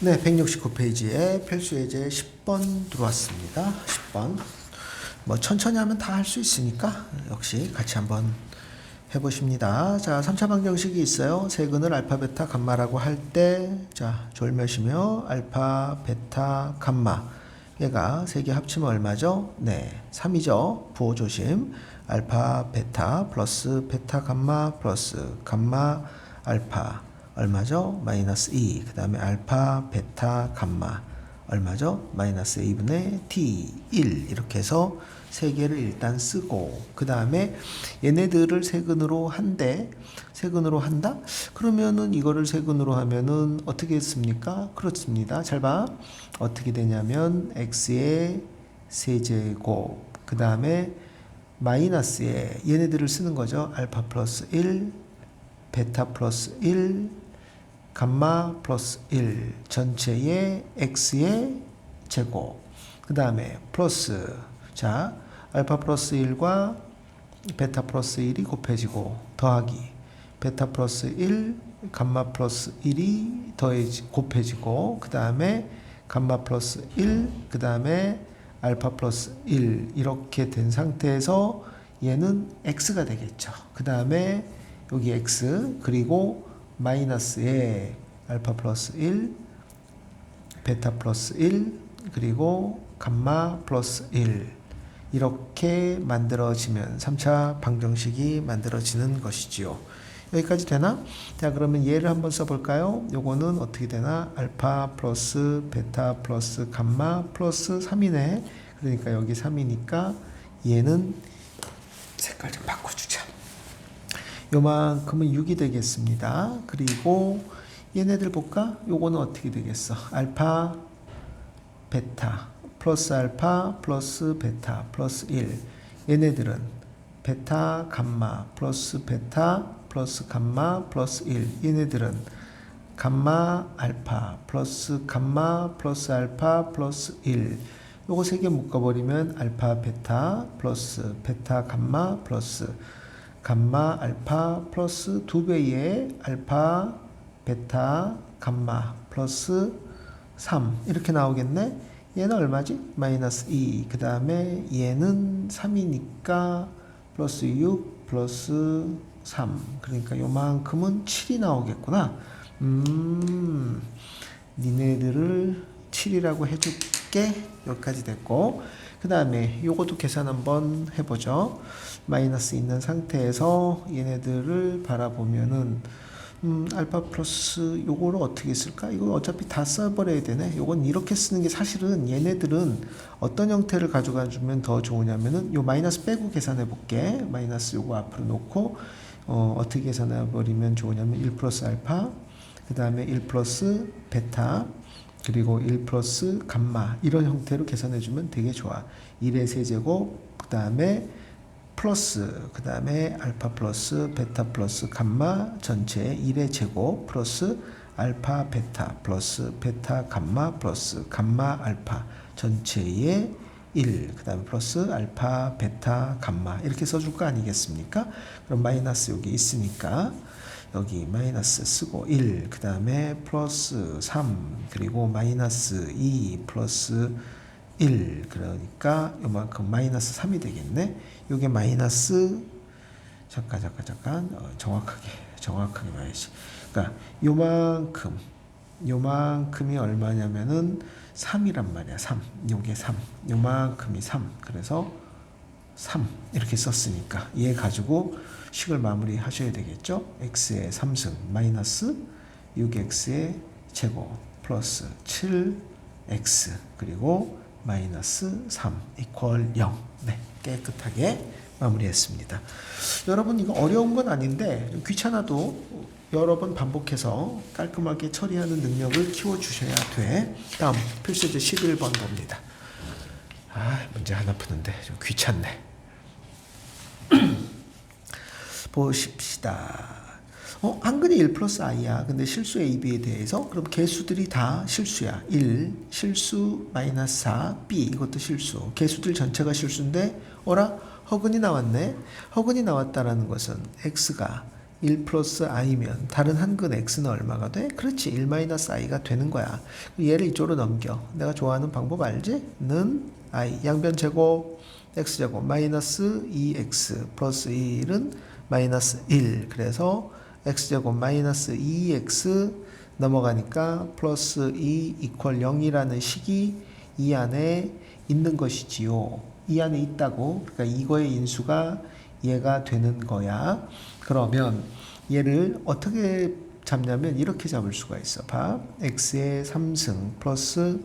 네, 169페이지에 필수예제 10번 들어왔습니다. 10번. 뭐 천천히 하면 다 할 수 있으니까 역시 같이 한번 해보십니다. 자, 3차 방정식이 있어요. 세근을 알파, 베타, 감마라고 할 때, 자, 졸몇이며 알파, 베타, 감마. 얘가 세 개 합치면 얼마죠? 네, 3이죠. 부호 조심. 알파, 베타, 플러스 베타, 감마, 플러스 감마, 알파. 얼마죠? 마이너스 2. 그 다음에 알파, 베타, 감마. 얼마죠? 마이너스 2분의 t 1 이렇게 해서 세 개를 일단 쓰고 그 다음에 얘네들을 세근으로 한대 세근으로 한다? 그러면은 이거를 세근으로 하면은 어떻게 했습니까? 그렇습니다. 잘 봐. 어떻게 되냐면 x의 세제곱 그 다음에 마이너스에 얘네들을 쓰는 거죠. 알파 플러스 1 베타 플러스 1 감마 플러스 1 전체의 x의 제곱. 그 다음에 플러스 자 알파 플러스 1과 베타 플러스 1이 곱해지고 더하기 베타 플러스 1 감마 플러스 1이 더해지 곱해지고 그 다음에 감마 플러스 1 그 다음에 알파 플러스 1 이렇게 된 상태에서 얘는 x가 되겠죠. 그 다음에 여기 x 그리고 마이너스 에 알파 플러스 1, 베타 플러스 1, 그리고 감마 플러스 1 이렇게 만들어지면 3차 방정식이 만들어지는 것이지요. 여기까지 되나? 자 그러면 얘를 한번 써볼까요? 요거는 어떻게 되나? 알파 플러스 베타 플러스 감마 플러스 3이네. 그러니까 여기 3이니까 얘는 색깔 좀 바꿔주자. 요만큼은 6이 되겠습니다. 그리고 얘네들 볼까? 요거는 어떻게 되겠어? 알파, 베타, 플러스 알파, 플러스 베타, 플러스 1. 얘네들은 베타, 감마, 플러스 베타, 플러스 감마, 플러스 1. 얘네들은 감마, 알파, 플러스 감마, 플러스 알파, 플러스 1. 요거 세 개 묶어버리면 알파, 베타, 플러스 베타, 감마, 플러스 감마 알파 플러스 두 배의 알파 베타 감마 플러스 3 이렇게 나오겠네. 얘는 얼마지? 마이너스 2 그 다음에 얘는 3이니까 플러스 6 플러스 3 그러니까 요만큼은 7이 나오겠구나. 음 니네들을 7이라고 해줄게. 여기까지 됐고 그 다음에 요것도 계산 한번 해보죠. 마이너스 있는 상태에서 얘네들을 바라보면은 음, 알파 플러스 요거를 어떻게 쓸까? 이거 어차피 다 써버려야 되네. 요건 이렇게 쓰는 게 사실은 얘네들은 어떤 형태를 가져가 주면 더 좋으냐면은 요 마이너스 빼고 계산해 볼게. 마이너스 요거 앞으로 놓고 어, 어떻게 계산해 버리면 좋으냐면 1 플러스 알파 그 다음에 1 플러스 베타 그리고 1 플러스 감마 이런 형태로 계산해 주면 되게 좋아. 1의 세제곱 그 다음에 플러스 그 다음에 알파 플러스 베타 플러스 감마 전체 1의 제곱 플러스 알파 베타 플러스 베타 감마 플러스 감마 알파 전체의 1, 그 다음에 플러스 알파, 베타, 감마 이렇게 써줄 거 아니겠습니까? 그럼 마이너스 여기 있으니까 여기 마이너스 쓰고 1, 그 다음에 플러스 3, 그리고 마이너스 2, 플러스 1, 그러니까 요만큼 마이너스 3이 되겠네. 요게 마이너스, 잠깐, 잠깐, 잠깐, 어, 정확하게, 정확하게 봐야지. 그러니까 요만큼, 요만큼이 얼마냐면은 3이란 말이야. 3. 요게 3. 요만큼이 3. 그래서 3 이렇게 썼으니까 얘 가지고 식을 마무리 하셔야 되겠죠. x의 3승 마이너스 6x의 제곱 플러스 7x 그리고 마이너스 3 이퀄 0. 네, 깨끗하게 마무리했습니다. 여러분 이거 어려운 건 아닌데 좀 귀찮아도 여러 번 반복해서 깔끔하게 처리하는 능력을 키워 주셔야 돼. 다음 필수제 11번 봅니다. 아, 문제 하나 푸는데 좀 귀찮네. 보십시다. 어, 한근이 1 플러스 i야. 근데 실수 a, b에 대해서 그럼 개수들이 다 실수야. 1, 실수 마이너스 4, b 이것도 실수. 개수들 전체가 실수인데 어라? 허근이 나왔네. 허근이 나왔다라는 것은 x가 1 플러스 i면 다른 한근 x는 얼마가 돼? 그렇지 1 마이너스 i가 되는 거야 얘를 이쪽으로 넘겨 내가 좋아하는 방법 알지? 는 i 양변 제곱 x제곱 마이너스 2x 플러스 1은 마이너스 1 그래서 x제곱 마이너스 2x 넘어가니까 플러스 2 이퀄 0이라는 식이 이 안에 있는 것이지요. 이 안에 있다고. 그러니까 이거의 인수가 얘가 되는 거야. 그러면 얘를 어떻게 잡냐면 이렇게 잡을 수가 있어. 봐. x의 3승 플러스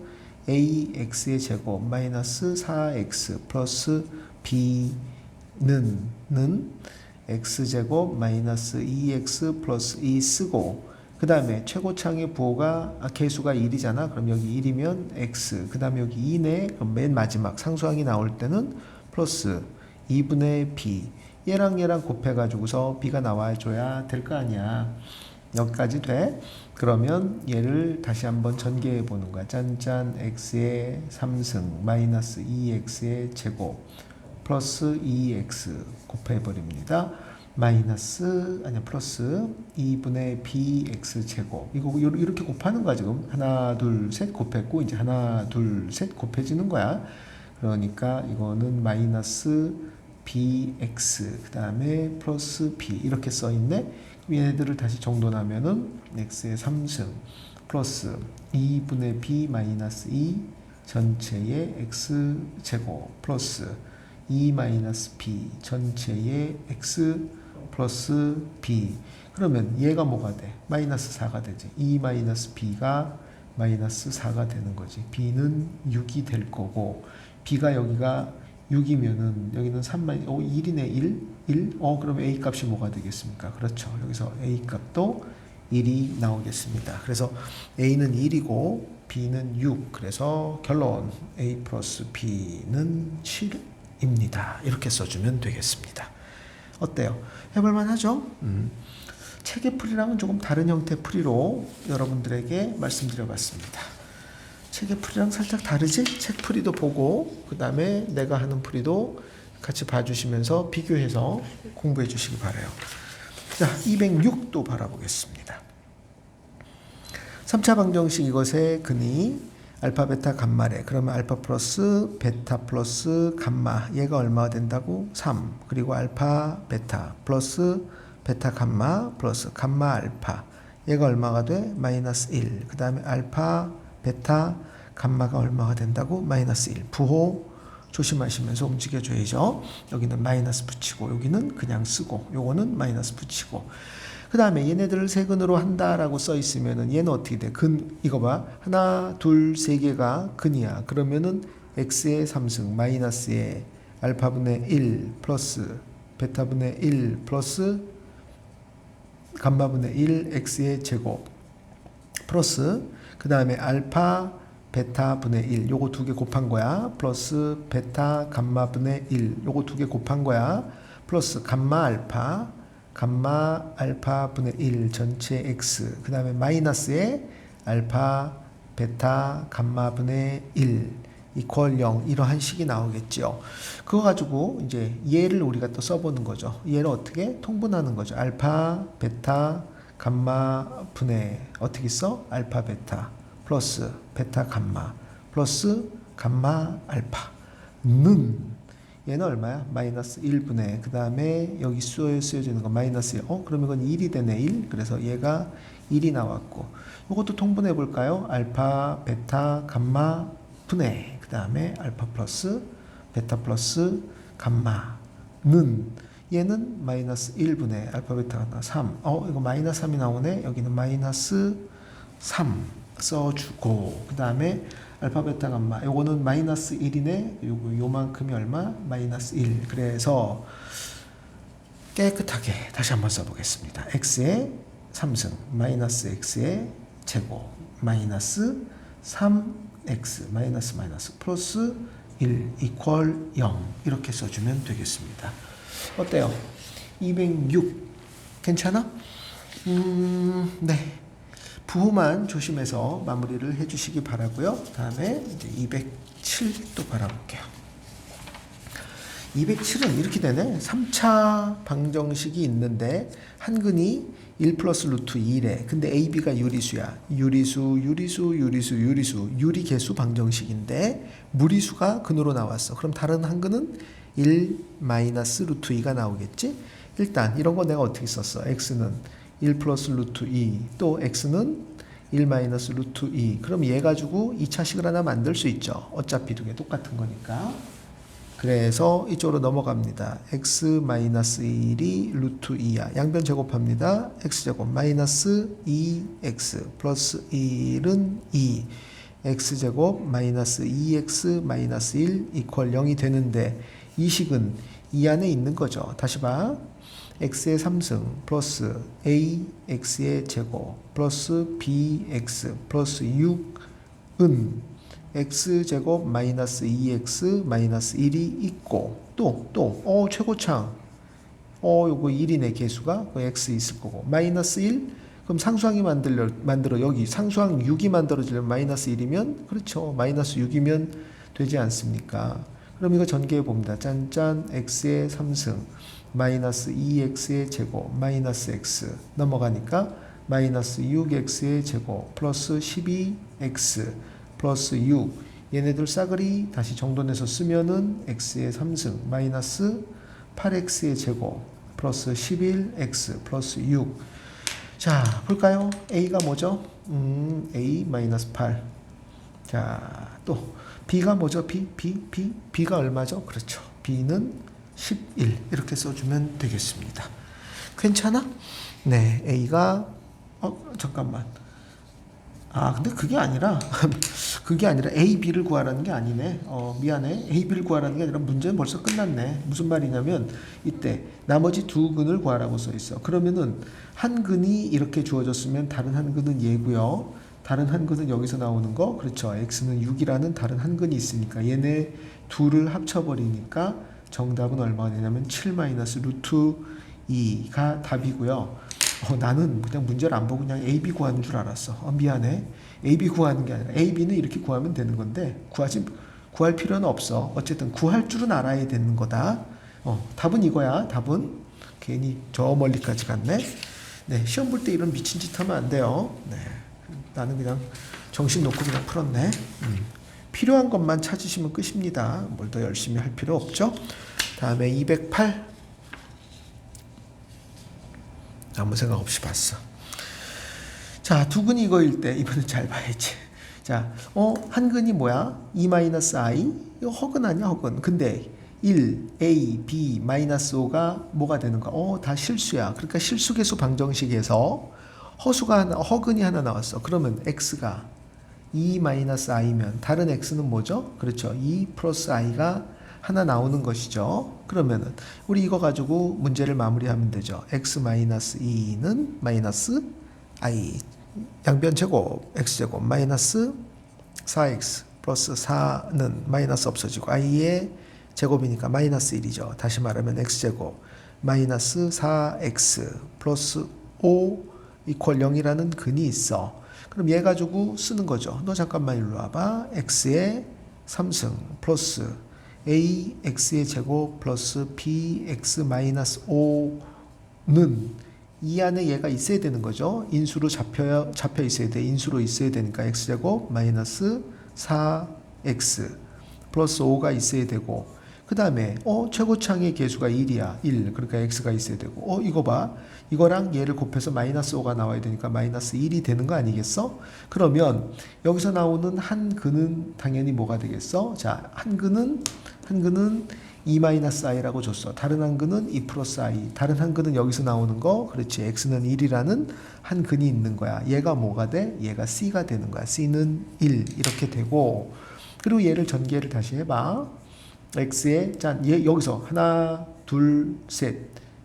ax의 제곱 마이너스 4x 플러스 b는 는 x제곱 마이너스 2x 플러스 2 쓰고 그 다음에 최고창의 부호가 아, 개수가 1이잖아. 그럼 여기 1이면 x. 그 다음에 여기 2네. 그럼 맨 마지막 상수항이 나올 때는 플러스 2분의 b. 얘랑 얘랑 곱해가지고서 b가 나와줘야 될 거 아니야. 여기까지 돼. 그러면 얘를 다시 한번 전개해 보는 거야. 짠짠 x의 3승 마이너스 2x의 제곱 플러스 2x 곱해버립니다. 마이너스 아니야 플러스 2분의 bx 제곱. 이거 요- 이렇게 곱하는 거야 지금. 하나 둘 셋 곱했고 이제 하나 둘 셋 곱해지는 거야. 그러니까 이거는 마이너스 bx 그 다음에 플러스 b 이렇게 써 있네. 얘네들을 다시 정돈하면은 x의 3승 플러스 2분의 b 마이너스 2 전체의 x 제곱 플러스 2 마이너스 b 전체의 x 플러스 b 그러면 얘가 뭐가 돼? 마이너스 4가 되지 2 마이너스 b가 마이너스 4가 되는 거지 b는 6이 될 거고 b가 여기가 6이면은 여기는 3 마이 어 1이네 1 1? 어 그럼 a 값이 뭐가 되겠습니까? 그렇죠 여기서 a 값도 1이 나오겠습니다. 그래서 a는 1이고 b는 6. 그래서 결론 a 플러스 b는 7 입니다. 이렇게 써주면 되겠습니다. 어때요? 해볼만 하죠? 음. 책의 풀이랑은 조금 다른 형태 풀이로 여러분들에게 말씀드려봤습니다. 책의 풀이랑 살짝 다르지? 책 풀이도 보고 그 다음에 내가 하는 풀이도 같이 봐주시면서 비교해서 공부해 주시기 바래요. 자, 206도 바라보겠습니다. 3차 방정식 이것의 근이 알파 베타 감마래. 그러면 알파 플러스 베타 플러스 감마 얘가 얼마가 된다고? 3. 그리고 알파 베타 플러스 베타 감마 플러스 감마 알파 얘가 얼마가 돼? 마이너스 1. 그 다음에 알파 베타 감마가 얼마가 된다고? 마이너스 1. 부호 조심하시면서 움직여줘야죠. 여기는 마이너스 붙이고 여기는 그냥 쓰고 요거는 마이너스 붙이고 그 다음에 얘네들을 세근으로 한다라고 써 있으면은 얘는 어떻게 돼? 근 이거 봐. 하나 둘 세 개가 근이야. 그러면은 x의 3승 마이너스의 알파분의 1 플러스 베타분의 1 플러스 감마분의 1 x의 제곱 플러스 그 다음에 알파 베타 분의 1 요거 두 개 곱한 거야. 플러스 베타 감마 분의 1 요거 두 개 곱한 거야. 플러스 감마 알파 감마 알파 분의 1 전체 x 그 다음에 마이너스에 알파 베타 감마 분의 1 이퀄 0 이러한 식이 나오겠죠. 그거 가지고 이제 얘를 우리가 또 써보는 거죠. 얘를 어떻게 통분하는 거죠. 알파 베타 감마 분의 어떻게 써? 알파 베타 플러스 베타 감마 플러스 감마 알파는 얘는 얼마야? 마이너스 1분의 그 다음에 여기 수에 쓰여지는 거 마이너스 1. 어? 그러면 이건 1이 되네 1. 그래서 얘가 1이 나왔고 이것도 통분해 볼까요? 알파 베타 감마 분의 그 다음에 알파 플러스 베타 플러스 감마는 얘는 마이너스 1분의 알파 베타 감마 3. 어 이거 마이너스 3이 나오네. 여기는 마이너스 3 써주고 그 다음에 알파 베타 감마. 요거는 마이너스 1이네. 요거 요만큼이 얼마? 마이너스 1 그래서 깨끗하게 다시 한번 써보겠습니다. X의 3승 마이너스 x의 제곱 마이너스 3x 마이너스 마이너스 플러스 1 이퀄 0 이렇게 써주면 되겠습니다. 어때요? 206 괜찮아? 음, 네. 부호만 조심해서 마무리를 해주시기 바라고요. 다음에 이제 207도 바라볼게요. 207은 이렇게 되네. 3차 방정식이 있는데 한근이 1 플러스 루트 2래. 근데 AB가 유리수야. 유리수, 유리수, 유리수, 유리수. 유리개수 방정식인데 무리수가 근으로 나왔어. 그럼 다른 한근은 1 마이너스 루트 2가 나오겠지? 일단 이런 거 내가 어떻게 썼어? x는 1 플러스 루트 2, 또 x는 1 마이너스 루트 2. 그럼 얘 가지고 2차식을 하나 만들 수 있죠. 어차피 두 개 똑같은 거니까. 그래서 이쪽으로 넘어갑니다. x 마이너스 1이 루트 2야. 양변 제곱합니다. x제곱 마이너스 2x 플러스 1은 2. x제곱 마이너스 2x 마이너스 1 이퀄 0이 되는데 이 식은 이 안에 있는 거죠. 다시 봐. X의 3승 플러스 ax의 제곱 플러스 bx 플러스 6은 x제곱 마이너스 2x 마이너스 1이 있고 또 또 어 최고창. 어 요거 1이네 개수가 그 x 있을 거고 마이너스 1 그럼 상수항이 만들려 만들어. 여기 상수항 6이 만들어지려면 마이너스 1이면 그렇죠. 마이너스 6이면 되지 않습니까? 그럼 이거 전개해 봅니다. 짠짠. X의 3승 마이너스 2x의 제곱 마이너스 x 넘어가니까 마이너스 6x의 제곱 플러스 12x 플러스 6 얘네들 싸그리 다시 정돈해서 쓰면은 x의 3승 마이너스 8x의 제곱 플러스 11x 플러스 6 자 볼까요? a가 뭐죠? 음, a 마이너스 8 자, 또 b가 뭐죠? b, b, b, b가 얼마죠? 그렇죠. b는 11 이렇게 써주면 되겠습니다. 괜찮아? 네, a가 어 잠깐만. 아 근데 그게 아니라 그게 아니라 a, b를 구하라는 게 아니네. 어 미안해. a, b를 구하라는 게 아니라 문제는 벌써 끝났네. 무슨 말이냐면 이때 나머지 두 근을 구하라고 써 있어. 그러면은 한 근이 이렇게 주어졌으면 다른 한 근은 얘고요. 다른 한 근은 여기서 나오는 거 그렇죠. x는 6이라는 다른 한 근이 있으니까 얘네 둘을 합쳐버리니까 정답은 얼마가 되냐면 7 마이너스 루트 2가 답이고요. 어, 나는 그냥 문제를 안 보고 그냥 AB 구하는 줄 알았어. 어, 미안해. AB 구하는 게 아니라 AB는 이렇게 구하면 되는 건데 구하지 구할 필요는 없어. 어쨌든 구할 줄은 알아야 되는 거다. 어, 답은 이거야. 답은 괜히 저 멀리까지 갔네. 네, 시험 볼 때 이런 미친 짓 하면 안 돼요. 네, 나는 그냥 정신 놓고 그냥 풀었네. 음. 필요한 것만 찾으시면 끝입니다. 뭘 더 열심히 할 필요 없죠. 다음에 208. 아무 생각 없이 봤어. 자, 두 근이 이거일 때 이번엔 잘 봐야지. 자, 어, 한 근이 뭐야? 2 마이너스 i? 이거 허근 아니야, 허근. 근데 1, a, b, 마이너스 5가 뭐가 되는 거야? 어, 다 실수야. 그러니까 실수계수 방정식에서 허수가 하나, 허근이 하나 나왔어. 그러면 x가 2 마이너스 i면 다른 x는 뭐죠? 그렇죠. 2 플러스 i가 하나 나오는 것이죠. 그러면은 우리 이거 가지고 문제를 마무리하면 되죠. x 마이너스 2는 마이너스 i 양변 제곱 x 제곱 마이너스 4x 플러스 4는 마이너스 없어지고 i의 제곱이니까 마이너스 1이죠. 다시 말하면 x 제곱 마이너스 4x 플러스 5 이퀄 0이라는 근이 있어. 그럼 얘 가지고 쓰는 거죠. 너 잠깐만 일로 와봐. x의 3승 플러스 ax의 제곱 플러스 bx 마이너스 5는 이 안에 얘가 있어야 되는 거죠. 인수로 잡혀 잡혀 있어야 돼. 인수로 있어야 되니까 x 제곱 마이너스 4x 플러스 5가 있어야 되고 그 다음에 어 최고창의 개수가 1이야 1 그러니까 x가 있어야 되고 어 이거 봐 이거랑 얘를 곱해서 마이너스 5가 나와야 되니까 마이너스 1이 되는 거 아니겠어? 그러면 여기서 나오는 한 근은 당연히 뭐가 되겠어? 자 한 근은 한 근은 2 마이너스 i라고 줬어. 다른 한 근은 2 플러스 i. 다른 한 근은 여기서 나오는 거, 그렇지. x는 1이라는 한 근이 있는 거야. 얘가 뭐가 돼? 얘가 c가 되는 거야. c는 1 이렇게 되고 그리고 얘를 전개를 다시 해봐. X에 짠얘 여기서 하나 둘 셋.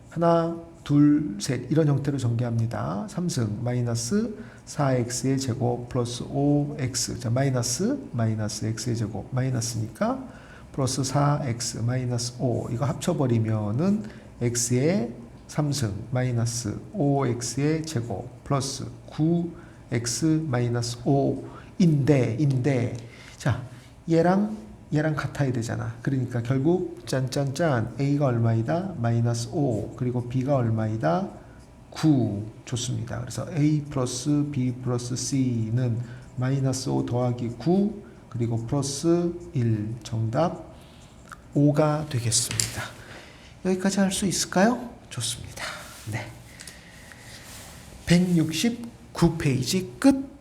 하나 둘 셋. 이런 형태로 전개합니다. 3승 마이너스 4x의 제곱 플러스 5x 자 마이너스 마이너스 x의 제곱. 마이너스니까 플러스 4x 마이너스 5 이거 합쳐버리면은 x의 3승 마이너스 5x의 제곱 플러스 9x 마이너스 5인데 인데. 자 얘랑 얘랑 같아야 되잖아. 그러니까 결국 짠짠짠 A가 얼마이다? 마이너스 5 그리고 B가 얼마이다? 9 좋습니다. 그래서 A 플러스 B 플러스 C는 마이너스 5 더하기 9 그리고 플러스 1 정답 5가 되겠습니다. 여기까지 할 수 있을까요? 좋습니다. 네. 169페이지 끝.